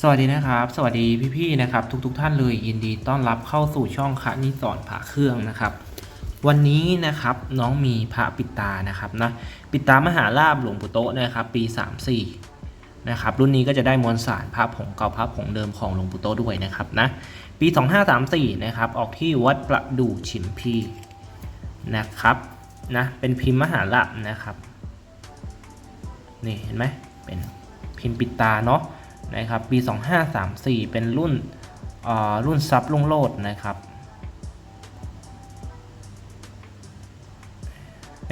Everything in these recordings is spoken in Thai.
สวัสดีนะครับ สวัสดีพี่ๆนะครับ ทุกๆทท่านเลยยินดีต้อนรับเข้าสู่ช่องคะนิสอนพระเครื่องนะครับ วันนี้นะครับน้องมีพระปิตานะครับนะปิตามหาลาบหลวงปู่โตนะครับ ปี 34นะครับรุ่นนี้ก็จะได้มวลสารพระผงเก่าพระผงเดิมของหลวงปู่โตด้วยนะครับนะปี 2534นะครับออกที่วัดประดู่ฉิมพีนะครับนะเป็นพิมพ์มหาลาบนะครับนี่เห็นไหมเป็นพิมพ์ปิตาเนาะ นะครับปี 2534 เป็นรุ่นรุ่นซับลุงโลดนะครับ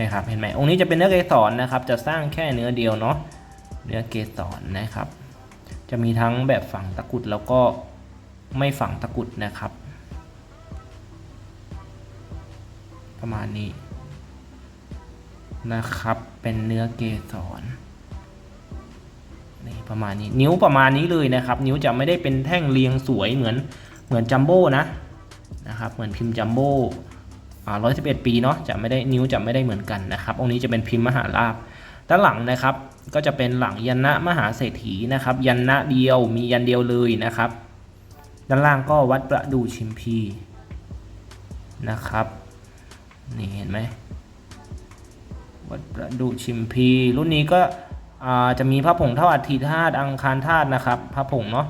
นะครับเห็นไหมองค์นี้จะเป็นเนื้อเกสรนะครับ จะสร้างแค่เนื้อเดียวเนาะเนื้อเกสรนะครับ จะมีทั้งแบบฝังตะกุดแล้วก็ไม่ฝังตะกุดนะครับ ประมาณนี้นะครับเป็นเนื้อเกสร นี่ประมาณนี้นิ้วประมาณนี้เลยนะครับ นิ้วจะไม่ได้เป็นแท่งเรียงสวยเหมือนเหมือนจัมโบ้นะนะครับเหมือนพิมพ์จัมโบ้อ่ร้อยสิบเอ็ดปีเนาะจะไม่ได้นิ้วจะไม่ได้เหมือนกันนะครับองค์นี้จะเป็นพิมพ์มหาลาภด้านหลังนะครับก็จะเป็นหลังยันนะมหาเศรษฐีนะครับ ยันนะเดียวมียันเดียวเลยนะครับ ด้านล่างก็วัดประดูชิมพีนะครับนี่เห็นไหมวัดประดูชิมพี รุ่นนี้ก็ จะมีพระผงเท่าอัฐิธาตุอังคารธาตุนะครับ พระผงเนาะ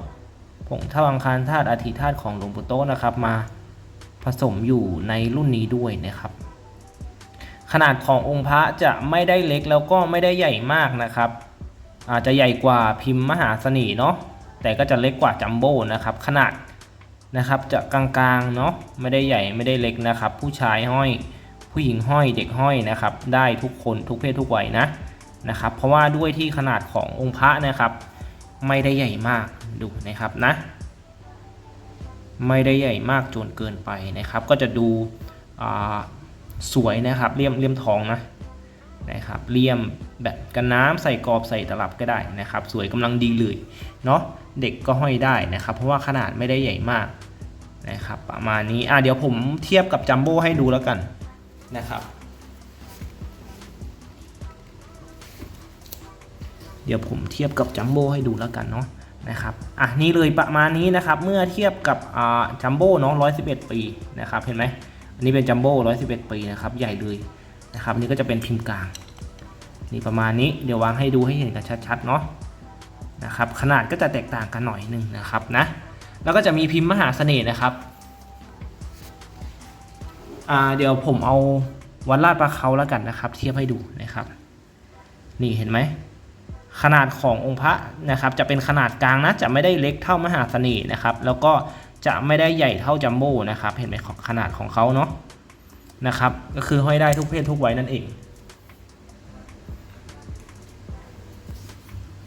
ผงเท่าอังคารธาตุอัฐิธาตุของหลวงปู่โตนะครับ มาผสมอยู่ในรุ่นนี้ด้วยนะครับ ขนาดขององค์พระจะไม่ได้เล็กแล้วก็ไม่ได้ใหญ่มากนะครับ อาจจะใหญ่กว่าพิมพ์มหาสน่ห์เนาะแต่ก็จะเล็กกว่าจัมโบ้นะครับ ขนาดนะครับจะกลางๆเนาะไม่ได้ใหญ่ไม่ได้เล็กนะครับ ผู้ชายห้อยผู้หญิงห้อยเด็กห้อยนะครับ ได้ทุกคนทุกเพศทุกวัยนะ นะครับ เพราะว่าด้วยที่ขนาดขององค์พระนะครับ ไม่ได้ใหญ่มากดูนะครับนะ ไม่ได้ใหญ่มากจนเกินไปนะครับ ก็จะดูสวยนะครับเลี่ยมเลี่ยมทองนะนะครับเลี่ยมแบบกันน้ำใส่กรอบใส่ตลับก็ได้นะครับ สวยกำลังดีเลยเนาะเด็กก็ห้อยได้นะครับ เพราะว่าขนาดไม่ได้ใหญ่มากนะครับ ประมาณนี้อะเดี๋ยวผมเทียบกับจัมโบ้ให้ดูแล้วกันนะครับ เดี๋ยวผมเทียบกับจัมโบ้ให้ดูแล้วกันเนาะนะครับอะนี่เลยประมาณนี้นะครับ เมื่อเทียบกับอ่าจัมโบ้เนาะ111ปีนะครับ เห็นไหมอันนี้เป็นจัมโบ้111ปีนะครับ ใหญ่เลยนะครับนี่ก็จะเป็นพิมพ์กลาง นี่ประมาณนี้เดี๋ยววางให้ดูให้เห็นกันชัดๆเนาะนะครับ ขนาดก็จะแตกต่างกันหน่อยหนึงนะครับนะ แล้วก็จะมีพิมพ์มหาเสน่ห์นะครับอ่าเดี๋ยวผมเอาวัดลาดประเขาแล้วกันนะครับ เทียบให้ดูนะครับ นี่เห็นไหม ขนาดขององค์พระนะครับจะเป็นขนาดกลางนะจะไม่ได้เล็กเท่ามหาเสน่ห์นะครับแล้วก็จะไม่ได้ใหญ่เท่าจัมโบ้นะครับเห็นไหมของขนาดของเขาเนาะนะครับก็คือห้อยได้ทุกเพศทุกวัยนั่นเอง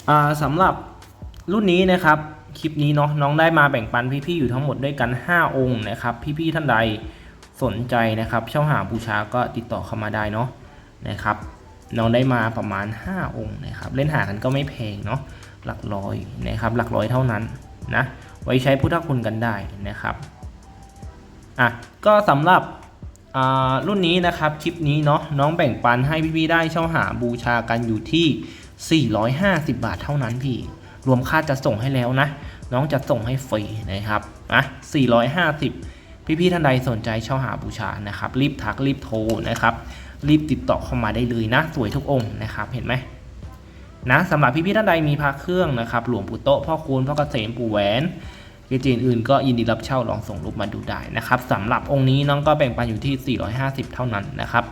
อ่าสำหรับรุ่นนี้นะครับคลิปนี้เนาะน้องได้มาแบ่งปันพี่ๆอยู่ทั้งหมดด้วยกัน 5 องค์นะครับ พี่ๆท่านใดสนใจนะครับ เช่าหาบูชาก็ติดต่อเข้ามาได้เนาะนะครับ น้องได้มาประมาณ 5 องค์นะครับ เล่นหากันก็ไม่แพงเนาะหลักร้อยนะครับ หลักร้อยเท่านั้นนะ ไว้ใช้พุทธคุณกันได้นะครับอะก็สำหรับอ่ารุ่นนี้นะครับคลิปนี้เนาะน้องแบ่งปันให้พี่ๆได้เช่าหาบูชากันอยู่ที่ 450 บาทเท่านั้นพี่ รวมค่าจะส่งให้แล้วนะ น้องจะส่งให้ฟรีนะครับอะ450 พี่ๆท่านใดสนใจเช่าหาบูชานะครับ รีบทักรีบโทรนะครับ รีบติดต่อเข้ามาได้เลยนะ สวยทุกองค์นะครับเห็นไหมนะสำหรับพี่ๆท่านใดมีพระเครื่องนะครับ หลวงปู่โตพ่อคุณพ่อเกษมปู่แหวนเกจิอื่นก็ยินดีรับเช่าลองส่งรูปมาดูได้นะครับสำหรับองค์นี้น้องก็แบ่งปันอยู่ที่ 450 เท่านั้นนะครับ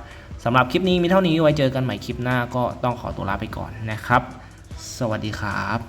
สำหรับคลิปนี้มีเท่านี้ไว้เจอกันใหม่คลิปหน้าก็ต้องขอตัวลาไปก่อนนะครับ สวัสดีครับ